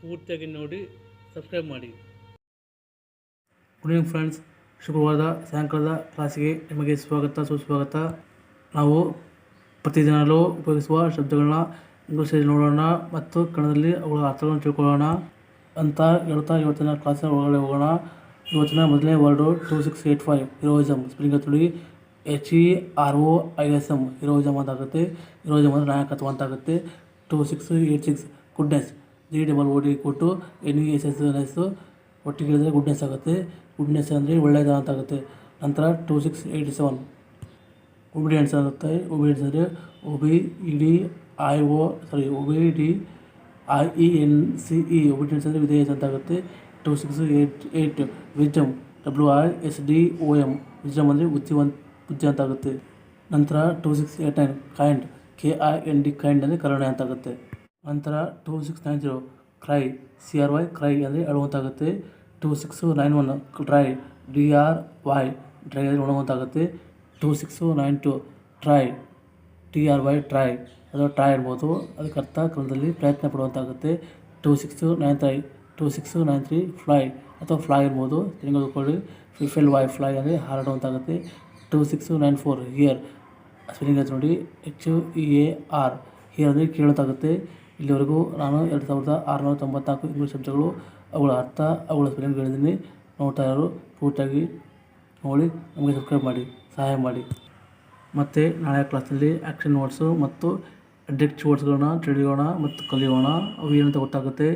ಪೂರ್ತಿಯಾಗಿ ನೋಡಿ ಸಬ್ಸ್ಕ್ರೈಬ್ ಮಾಡಿ. ಗುಡ್ ಈವ್ನಿಂಗ್ ಫ್ರೆಂಡ್ಸ್ ಶುಭವಾದ ಸಾಯಂಕಾಲದ ಕ್ಲಾಸಿಗೆ ನಿಮಗೆ ಸ್ವಾಗತ, ಸುಸ್ವಾಗತ. ನಾವು ಪ್ರತಿದಿನಲೂ ಉಪಯೋಗಿಸುವ ಶಬ್ದಗಳನ್ನ ಇಂಗ್ಲೀಷಲ್ಲಿ ನೋಡೋಣ ಮತ್ತು ಕನ್ನಡದಲ್ಲಿ ಅವುಗಳ ಅರ್ಥಗಳನ್ನು ತಿಳ್ಕೊಳ್ಳೋಣ ಅಂತ ಹೇಳ್ತಾ ಇವತ್ತಿನ ಕ್ಲಾಸಿನ ಒಳಗಡೆ ಹೋಗೋಣ. ಇವತ್ತಿನ ಮೊದಲನೇ word two six eight five heroism spelling ತುಳಿ H E R O I S M heroism ಅಂತಾಗುತ್ತೆ. Heroism ಅಂದರೆ ನಾಯಕತ್ವ ಅಂತ ಆಗುತ್ತೆ two six eight six goodness G double O D ಕೊಟ್ಟು N E S S S ಒಟ್ಟಿಗೆ ಹೇಳಿದರೆ ಗುಡ್ನೆಸ್ ಆಗುತ್ತೆ. Goodness ಅಂದರೆ ಒಳ್ಳೆಯದ ಅಂತ ಆಗುತ್ತೆ. ನಂತರ two six eight seven obedience ಆಗುತ್ತೆ. ಒಬಿಡಿಯನ್ಸ್ ಅಂದರೆ O B E D I O sorry O B D I E N C E obedience ಅಂದರೆ ವಿಧೇಯತೆ ಅಂತ ಆಗುತ್ತೆ. Two six eight eight wisdom W I S D O M wisdom ಅಂದರೆ ಬುದ್ಧಿವಂತ, ಬುದ್ಧಿ ಅಂತ ಆಗುತ್ತೆ. ನಂತರ two six eight nine kind K I N D kind ಅಂದರೆ ಕರುಣೆ ಅಂತ ಆಗುತ್ತೆ. ನಂತರ two six nine zero cry C R Y cry ಅಂದರೆ ಅಳುವಂತಾಗುತ್ತೆ two six nine one dry D R Y dry ಅಂದರೆ ಒಣಗುವಂತಾಗುತ್ತೆ two six nine two try T R Y try ಅಥವಾ try ಇರ್ಬೋದು. ಅದಕ್ಕೆ ಅರ್ಥ ಕನ್ನಡದಲ್ಲಿ ಪ್ರಯತ್ನ ಪಡುವಂತಾಗುತ್ತೆ. Two six nine three two six nine three fly ಅಥವಾ fly ಇರ್ಬೋದು. ತೆಗೆದುಕೊಳ್ಳಿ ಫಿಫೆಲ್ ವೈ ಫ್ಲೈ ಅಂದರೆ ಹಾರಾಡುವಂತಾಗುತ್ತೆ. Two six nine four here spelling ಆಯ್ತು ನೋಡಿ H E A R here ಅಂದರೆ ಕೇಳೋತಾಗುತ್ತೆ ಇಲ್ಲಿವರೆಗೂ ನಾನು ಎರಡು ಸಾವಿರದ ಆರುನೂರ ತೊಂಬತ್ನಾಲ್ಕು ಇಂಗ್ಲೀಷ್ ಶಬ್ದಗಳು ಅವುಗಳ ಅರ್ಥ, ಅವುಗಳ ಸ್ಪೆಲ್ಲಿಂಗ್ಗಳಿದ್ದೀನಿ ನೋಡ್ತಾ ಇರೋರು ಪೂರ್ತಿಯಾಗಿ ನೋಡಿ, ನಮಗೆ ಸಬ್ಸ್ಕ್ರೈಬ್ ಮಾಡಿ, ಸಹಾಯ ಮಾಡಿ. ಮತ್ತು ನಾಳೆ ಕ್ಲಾಸಲ್ಲಿ ಆ್ಯಕ್ಷನ್ ವರ್ಡ್ಸು ಮತ್ತು ಅಡ್ಜೆಕ್ಟ್ ವರ್ಡ್ಸ್ಗಳನ್ನ ತಿಳಿಯೋಣ ಮತ್ತು ಕಲಿಯೋಣ. ಅವು ಏನಂತ ಗೊತ್ತಾಗುತ್ತೆ?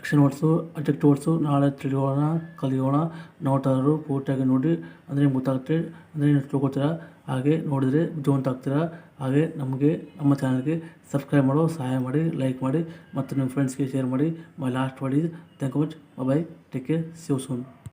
ಆ್ಯಕ್ಷನ್ ವರ್ಡ್ಸು ಅಡ್ಜೆಕ್ಟ್ ವರ್ಡ್ಸು ನಾಳೆ ತಿಳಿಯೋಣ, ಕಲಿಯೋಣ ನೋಡ್ತಾ ಇರೋರು ಪೂರ್ತಿಯಾಗಿ ನೋಡಿ, ಅಂದರೆ ಗೊತ್ತಾಗುತ್ತೆ, ಅಂದರೆ ನೀವು ತಿಳ್ಕೊತೀರ ಹಾಗೆ ನೋಡಿದರೆ ಬುದ್ಧಿವಂತ ಆಗ್ತೀರಾ, ಹಾಗೆ ನಮಗೆ, ನಮ್ಮ ಚಾನಲ್ಗೆ ಸಬ್ಸ್ಕ್ರೈಬ್ ಮಾಡೋ, ಸಹಾಯ ಮಾಡಿ ಲೈಕ್ ಮಾಡಿ, ಮತ್ತು ನಿಮ್ಮ ಫ್ರೆಂಡ್ಸ್ಗೆ ಶೇರ್ ಮಾಡಿ my last word is thank you much bye take care save soon